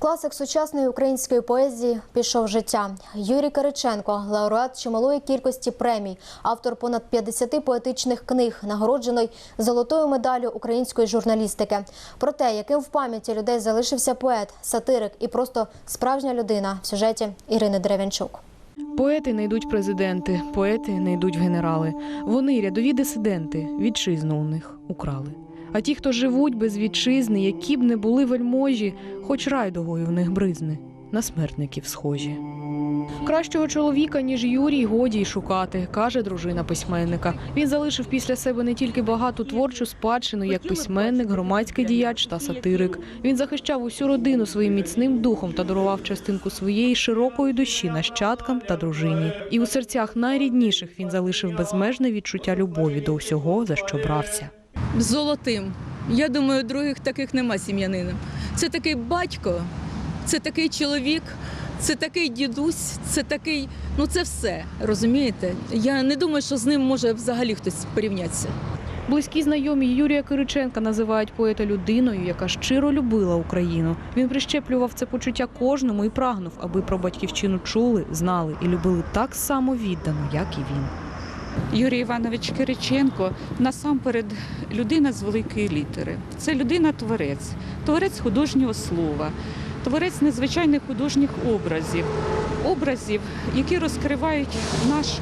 Класик сучасної української поезії пішов життя. Юрій Кириченко, лауреат чималої кількості премій, автор понад 50 поетичних книг, нагороджений золотою медаллю української журналістики. Про те, яким в пам'яті людей залишився поет, сатирик і просто справжня людина в сюжеті Ірини Дерев'янчук. Поети не йдуть президенти, поети не йдуть генерали. Вони рядові дисиденти, вітчизну у них украли. А ті, хто живуть без вітчизни, які б не були вельможі, хоч райдогою в них бризне, на смертників схожі. Кращого чоловіка, ніж Юрій, годі й шукати, каже дружина письменника. Він залишив після себе не тільки багату творчу спадщину, як письменник, громадський діяч та сатирик. Він захищав усю родину своїм міцним духом та дарував частинку своєї широкої душі нащадкам та дружині. І у серцях найрідніших він залишив безмежне відчуття любові до усього, за що брався. Золотим. Я думаю, других таких нема сім'янина. Це такий батько, це такий чоловік, це такий дідусь, це такий, ну це все. Розумієте? Я не думаю, що з ним може взагалі хтось порівнятися. Близькі знайомі Юрія Кириченка називають поета людиною, яка щиро любила Україну. Він прищеплював це почуття кожному і прагнув, аби про батьківщину чули, знали і любили так само віддано, як і він. Юрій Іванович Кириченко насамперед людина з великої літери. Це людина-творець, творець художнього слова, творець незвичайних художніх образів, образів, які розкривають наш е,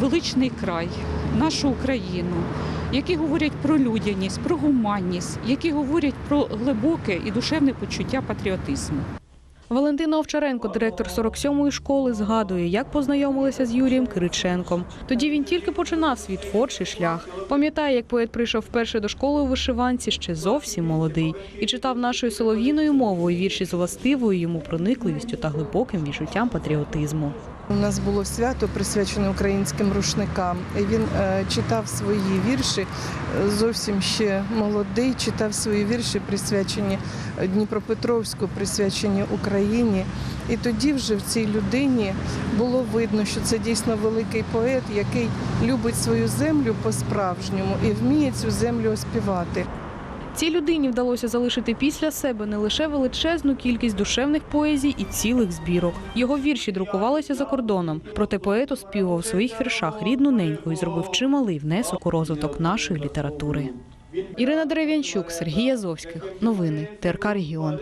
величний край, нашу Україну, які говорять про людяність, про гуманність, які говорять про глибоке і душевне почуття патріотизму. Валентина Овчаренко, директор 47-ї школи, згадує, як познайомилися з Юрієм Кириченком. Тоді він тільки починав свій творчий шлях. Пам'ятає, як поет прийшов вперше до школи у вишиванці, ще зовсім молодий, і читав нашою солов'їною мовою вірші з властивою йому проникливістю та глибоким відчуттям патріотизму. У нас було свято присвячене українським рушникам. Він е, читав свої вірші е, зовсім ще молодий, читав свої вірші, присвячені Дніпропетровську, присвячені Україні. І тоді вже в цій людині було видно, що це дійсно великий поет, який любить свою землю по-справжньому і вміє цю землю оспівати. Цій людині вдалося залишити після себе не лише величезну кількість душевних поезій і цілих збірок. Його вірші друкувалися за кордоном. Проте поет оспівував у своїх віршах рідну неньку і зробив чималий внесок у розвиток нашої літератури. Ірина Дерев'янчук, Сергій Язовських, Новини ТРК Регіон.